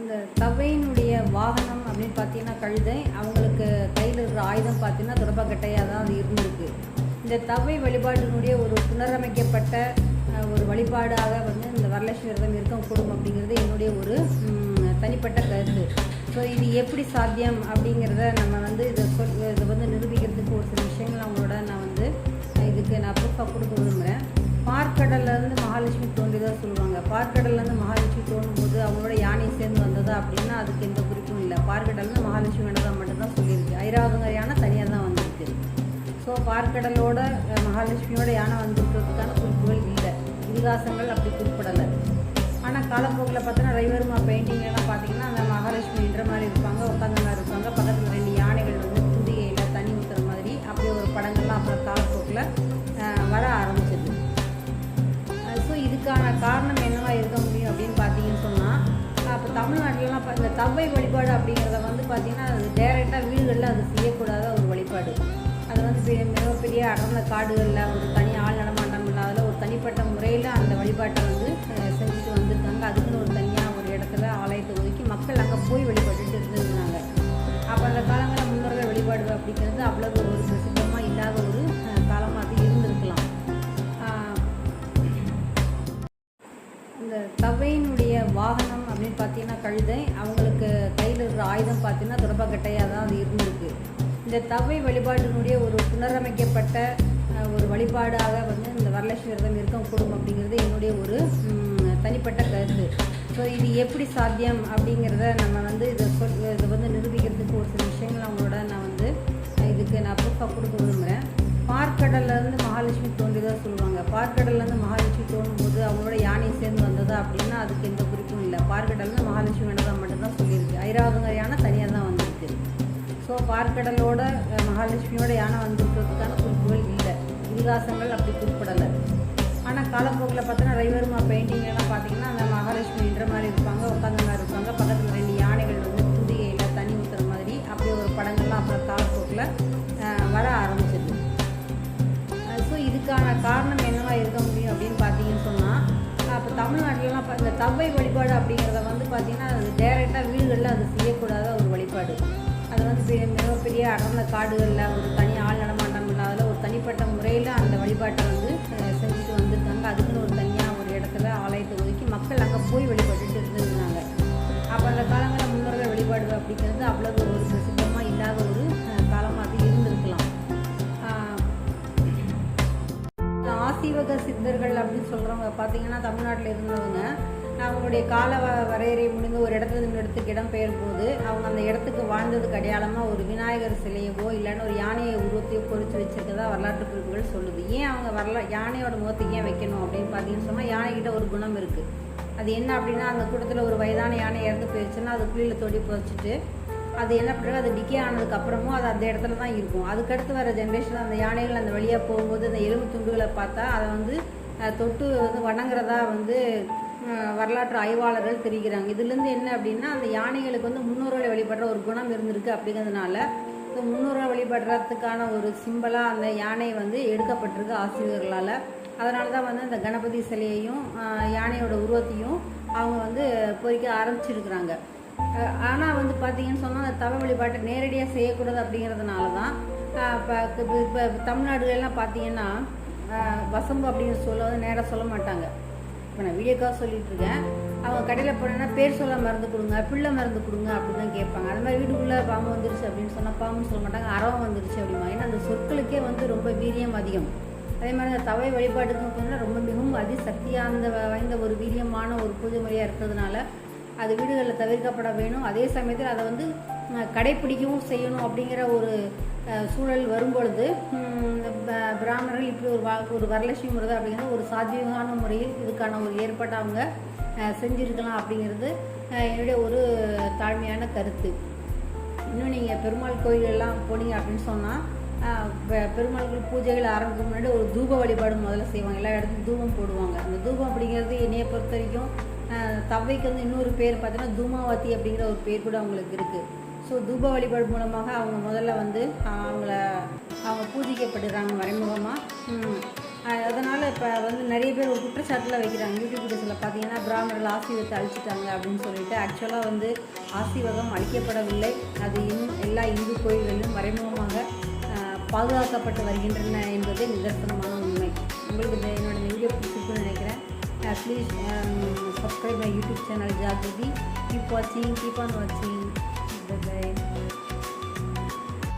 இந்த தவையினுடைய வாகனம் அப்படின்னு பார்த்தீங்கன்னா கழுதை அவங்களுக்கு கையில் இருக்கிற ஆயுதம் பார்த்தீங்கன்னா துரப்பக்கட்டையாக தான் அது இருந்திருக்கு. இந்த தவை வழிபாட்டினுடைய ஒரு புனரமைக்கப்பட்ட ஒரு வழிபாடாக வந்து இந்த வரலட்சுமி விரதம் இருக்கக்கூடும் அப்படிங்கிறது என்னுடைய ஒரு தனிப்பட்ட கருத்து. ஸோ இது எப்படி சாத்தியம் அப்படிங்கிறத நம்ம வந்து இதை சொல் இதை வந்து நிரூபிக்கிறதுக்கு ஒரு சில விஷயங்கள் அவங்களோட நான் வந்து இதுக்கு நான் ப்ரூஃபாக கொடுக்க விரும்புகிறேன் பார்க்கடல்லேருந்து மகாலட்சுமி தான் சொல்லுவாங்க. பார்க்கடல்லேருந்து மகாலட்சுமி அப்படின்னா அதுக்கு எந்த குறிப்பும் இல்லை. பார்க்கடல்னு மகாலட்சுமி வேணதா மட்டும்தான் சொல்லியிருக்கு. ஐராவதங்க யானை தனியாக தான் வந்திருக்கு. ஸோ பார்க்கடலோட மகாலட்சுமியோட யானை வந்திருக்கிறதுக்கான குறிப்புகள் இல்லை. இதிகாசங்கள் அப்படி குறிப்பிடலை. ஆனால் காலப்போக்கில் பார்த்தோன்னா ரவிவர்மா பெயிண்டிங்லாம் பார்த்தீங்கன்னா அந்த மகாலட்சுமின்ற மாதிரி தமிழ்நாட்டிலலாம் இப்போ இந்த தவ்வை வழிபாடு அப்படிங்கிறத வந்து பார்த்தீங்கன்னா அது டேரெக்டாக வீடுகளில் அது செய்யக்கூடாத ஒரு வழிபாடு. அது வந்து மிகப்பெரிய அடர்ந்த காடுகளில் ஒரு தனி ஆள் நடமாட்டம் இல்லாத ஒரு தனிப்பட்ட முறையில் அந்த வழிபாட்டை வந்து செஞ்சுட்டு வந்திருக்காங்க. அதுக்குன்னு ஒரு தனியாக ஒரு இடத்துல ஆலயத்தை ஒதுக்கி மக்கள் அங்கே போய் வழிபட்டுட்டு இருந்திருந்தாங்க. அப்போ அந்த காலங்களில் முன்னோர்கள் வழிபாடு அப்படிங்கிறது அவ்வளவு ஒரு பிரசித்தி பார்த்தீங்கன்னா கழுதை அவங்களுக்கு கையில் இருக்கிற ஆயுதம் பார்த்தீங்கன்னா துரப்பக்கட்டையாக தான் அது இருந்திருக்கு. இந்த தவை வழிபாட்டினுடைய ஒரு புனரமைக்கப்பட்ட ஒரு வழிபாடாக வந்து இந்த வரலட்சுமி விரதம் இருக்கக்கூடும் அப்படிங்கிறது என்னுடைய ஒரு தனிப்பட்ட கருத்து. ஸோ இது எப்படி சாத்தியம் அப்படிங்கிறத நம்ம வந்து இதை சொல் இதை வந்து நிரூபிக்கிறதுக்கு ஒரு சில விஷயங்கள் அவங்களோட நான் வந்து பார்க்கடல்னு மகாலட்சுமி மட்டும்தான் சொல்லியிருக்கு. ஐராவதங்க யானை தனியாக தான் வந்திருக்கு. ஸோ பார்க்கடலோட மகாலட்சுமியோட யானை வந்திருக்கிறதுக்கான குறிப்புகள் இல்லை. இதிகாசங்கள் அப்படி குறிப்பிடலை. ஆனால் காலப்போக்கில் பார்த்தீங்கன்னா ரவிவர்மா பெயிண்டிங்லாம் பார்த்தீங்கன்னா அந்த மகாலட்சுமி என்ற மாதிரி இருப்பாங்க உட்காந்த மாதிரி இருப்பாங்க. பக்கத்தில் ரெண்டு யானைகள் வந்து புதிகையில் தண்ணி ஊற்றுற மாதிரி அப்படி ஒரு படங்கள்லாம் அப்புறம் காலப்போக்கில் அஹ், வர ஆரம்பிச்சிருக்கு. ஸோ இதுக்கான காரணம் என்னவா இருக்க அப்போ தமிழ்நாட்டிலலாம் இப்போ இந்த தவ்வை வழிபாடு அப்படிங்கிறத வந்து பார்த்திங்கன்னா அது டேரெக்டாக வீடுகளில் அது செய்யக்கூடாத ஒரு வழிபாடு. அது வந்து மிகப்பெரிய அடர்ந்த காடுகளில் ஒரு தனி ஆள் நடமாட்டம் இல்லாத ஒரு தனிப்பட்ட முறையில் அந்த வழிபாட்டை ஆசீவக அப்படின்னு சொல்கிறவங்க பார்த்தீங்கன்னா தமிழ்நாட்டில் இருந்தவங்க அவங்களுடைய கால வரையறை முடிந்து ஒரு இடத்துல இன்னொரு இடத்துக்கு இடம் பெயர் போது அவங்க அந்த இடத்துக்கு வாழ்ந்ததுக்கு அடையாளமாக ஒரு விநாயகர் சிலையவோ இல்லைன்னு ஒரு யானையை உருவத்தையோ பொறிச்சு வச்சிருக்கதா வரலாற்று குறிப்புகள் சொல்லுது. ஏன் அவங்க வரலா யானையோட முகத்துக்கு ஏன் வைக்கணும் அப்படின்னு பார்த்தீங்கன்னு சொன்னால் யானைக்கிட்ட ஒரு குணம் இருக்குது அது என்ன அப்படின்னா அந்த கூட்டத்தில் ஒரு வயதான யானை இறந்து போயிடுச்சுன்னா அது குழியில் தொடி புதைச்சிட்டு அது என்ன பண்ணுறது? அது டிக்கே ஆனதுக்கு அப்புறமும் அது அந்த இடத்துல தான் இருக்கும். அதுக்கடுத்து வர ஜென்ரேஷன் அந்த யானைகள் அந்த வழியாக போகும்போது அந்த எலும்பு துண்டுகளை பார்த்தா அதை வந்து தொட்டு வந்து வணங்குறதா வந்து வரலாற்று ஆய்வாளர்கள் தெரிவிக்கிறாங்க. இதுலேருந்து என்ன அப்படின்னா அந்த யானைகளுக்கு வந்து முன்னோர்களை வழிபடுற ஒரு குணம் இருந்திருக்கு அப்படிங்கிறதுனால இந்த முன்னோர்களை வழிபடுறதுக்கான ஒரு சிம்பலாக அந்த யானை வந்து எடுக்கப்பட்டிருக்கு ஆசிரியர்களால். அதனால தான் வந்து அந்த கணபதி சிலையையும் யானையோட உருவத்தையும் அவங்க வந்து பொறிக்க ஆரம்பிச்சிருக்கிறாங்க. ஆனால் வந்து பார்த்தீங்கன்னு சொன்னால் அந்த தவ வழிபாட்டை நேரடியாக செய்யக்கூடாது அப்படிங்கிறதுனால தான் இப்போ இப்போ தமிழ்நாடுகள்லாம் பார்த்தீங்கன்னா வசம்பு அப்படின்னு சொல்ல வந்து நேராக சொல்ல மாட்டாங்க. இப்போ நான் வீடியோக்காக சொல்லிட்டு இருக்கேன். அவங்க கடையில் போனேன்னா பேர் சொல்ல மருந்து கொடுங்க பிள்ளை மருந்து கொடுங்க அப்படின்னு தான் கேட்பாங்க. அது மாதிரி வீட்டுக்குள்ளே பாம்பு வந்துருச்சு அப்படின்னு சொன்னால் பாம்புன்னு சொல்ல மாட்டாங்க அறவம் வந்துருச்சு அப்படிமா ஏன்னா அந்த சொற்களுக்கே வந்து ரொம்ப வீரியம் அதிகம். அதே மாதிரி அந்த தவை வழிபாட்டுக்கு பார்த்தீங்கன்னா ரொம்ப மிகவும் அதிசக்தியார்ந்த வாய்ந்த ஒரு வீரியமான ஒரு பூஜை முறையாக இருக்கிறதுனால அது வீடுகளில் தவிர்க்கப்பட வேணும். அதே சமயத்தில் அதை வந்து கடைப்பிடிக்கவும் செய்யணும் அப்படிங்கிற ஒரு சூழல் வரும்பொழுது இந்த ப- பிராமணர்கள் இப்படி ஒரு வா ஒரு வரலட்சுமி முறை அப்படிங்கிறது ஒரு சாத்வீகமான முறையில் இதுக்கான ஒரு ஏற்பாட்டை அவங்க செஞ்சுருக்கலாம் செஞ்சிருக்கலாம் அப்படிங்கிறது என்னுடைய ஒரு தாழ்மையான கருத்து. இன்னும் நீங்கள் பெருமாள் கோயிலெல்லாம் போனீங்க அப்படின்னு சொன்னால் பெருமாள் பூஜைகள் ஆரம்பிக்க முன்னாடி ஒரு தூப வழிபாடு முதல்ல செய்வாங்க. எல்லா இடத்துலையும் தூபம் போடுவாங்க. அந்த தூபம் அப்படிங்கிறது என்னையை பொறுத்த வரைக்கும் தவ்வைக்கு வந்து இன்னொரு பேர் பார்த்தீங்கன்னா தூமாவதி அப்படிங்கிற ஒரு பேர் கூட அவங்களுக்கு இருக்குது ஸோ தூப வழிபாடு மூலமாக அவங்க முதல்ல வந்து அவங்கள அவங்க பூஜிக்கப்படுறாங்க மறைமுகமாக அதனால் இப்போ வந்து நிறைய பேர் ஒரு குற்றச்சாட்டில் வைக்கிறாங்க. யூடியூப் வீடியோஸில் பார்த்தீங்கன்னா பிராமணர்கள் ஆசீர்வத்தை அழிச்சிட்டாங்க அப்படின்னு சொல்லிட்டு ஆக்சுவலாக வந்து ஆசீர்வாதம் அளிக்கப்படவில்லை. அது இன்னும் எல்லா இந்து கோயில்களிலும் மறைமுகமாக பாதுகாக்கப்பட்டு வருகின்றன என்பதே நிதர்சனமான உண்மை. உங்களுக்கு இந்த என்னோட இந்த வீடியோ பிடிச்சிருக்குன்னு நினைக்கிறேன். Please subscribe my YouTube channel Jagobi. Keep watching, keep on watching. Bye bye.